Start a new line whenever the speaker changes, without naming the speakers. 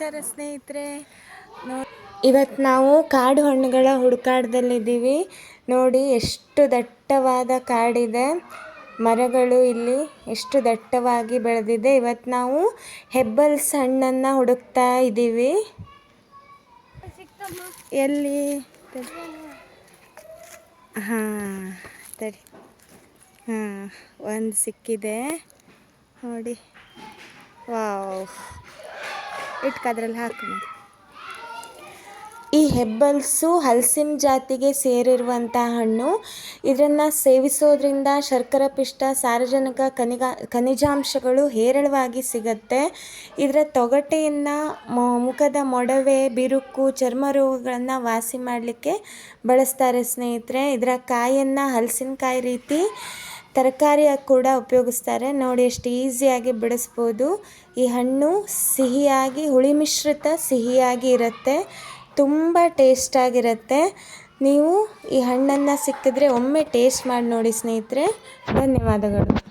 ನಮಸ್ಕಾರ ಸ್ನೇಹಿತರೆ. ಇವತ್ತು ನಾವು ಕಾಡು ಹಣ್ಣುಗಳ ಹುಡುಕಾಟದಲ್ಲಿದ್ದೀವಿ. ನೋಡಿ, ಎಷ್ಟು ದಟ್ಟವಾದ ಕಾಡಿದೆ. ಮರಗಳು ಇಲ್ಲಿ ಎಷ್ಟು ದಟ್ಟವಾಗಿ ಬೆಳೆದಿದೆ. ಇವತ್ತು ನಾವು ಹೆಬ್ಬಲ್ಸ್ ಹಣ್ಣನ್ನು ಹುಡುಕ್ತಾ ಇದ್ದೀವಿ. ಎಲ್ಲಿ? ಹಾಂ ಸರಿ ಹಾಂ, ಒಂದು ಸಿಕ್ಕಿದೆ. ನೋಡಿ. ವಾವ್. ಇಟ್ಕದ್ರಲ್ಲಿ ಹಾಕು. ಈ ಹೆಬ್ಬಲ್ಸು ಹಲಸಿನ ಜಾತಿಗೆ ಸೇರಿರುವಂಥ ಹಣ್ಣು, ಇದನ್ನು ಸೇವಿಸೋದ್ರಿಂದ ಶರ್ಕರ ಪಿಷ್ಟ, ಸಾರಜನಕ ಖನಿಗ ಖನಿಜಾಂಶಗಳು ಹೇರಳವಾಗಿ ಸಿಗತ್ತೆ ಇದರ ತೊಗಟೆಯನ್ನು ಮುಖದ ಮೊಡವೆ, ಬಿರುಕು, ಚರ್ಮ ರೋಗಗಳನ್ನು ವಾಸಿ ಮಾಡಲಿಕ್ಕೆ ಬಳಸ್ತಾರೆ ಸ್ನೇಹಿತರೆ ಇದರ ಕಾಯನ್ನು ಹಲಸಿನಕಾಯಿ ರೀತಿ ತರಕಾರಿಯಾಗಿ ಕೂಡ ಉಪಯೋಗಿಸ್ತಾರೆ. ನೋಡಿ ಎಷ್ಟು ಈಸಿಯಾಗಿ ಬಿಡಿಸ್ಬೋದು. ಈ ಹಣ್ಣು ಸಿಹಿಯಾಗಿ, ಹುಳಿ ಮಿಶ್ರಿತ ಸಿಹಿಯಾಗಿ ಇರುತ್ತೆ. ತುಂಬ ಟೇಸ್ಟಾಗಿರುತ್ತೆ ನೀವು ಈ ಹಣ್ಣನ್ನು ಸಿಕ್ಕಿದ್ರೆ ಒಮ್ಮೆ ಟೇಸ್ಟ್ ಮಾಡಿ ನೋಡಿ ಸ್ನೇಹಿತರೆ. ಧನ್ಯವಾದಗಳು.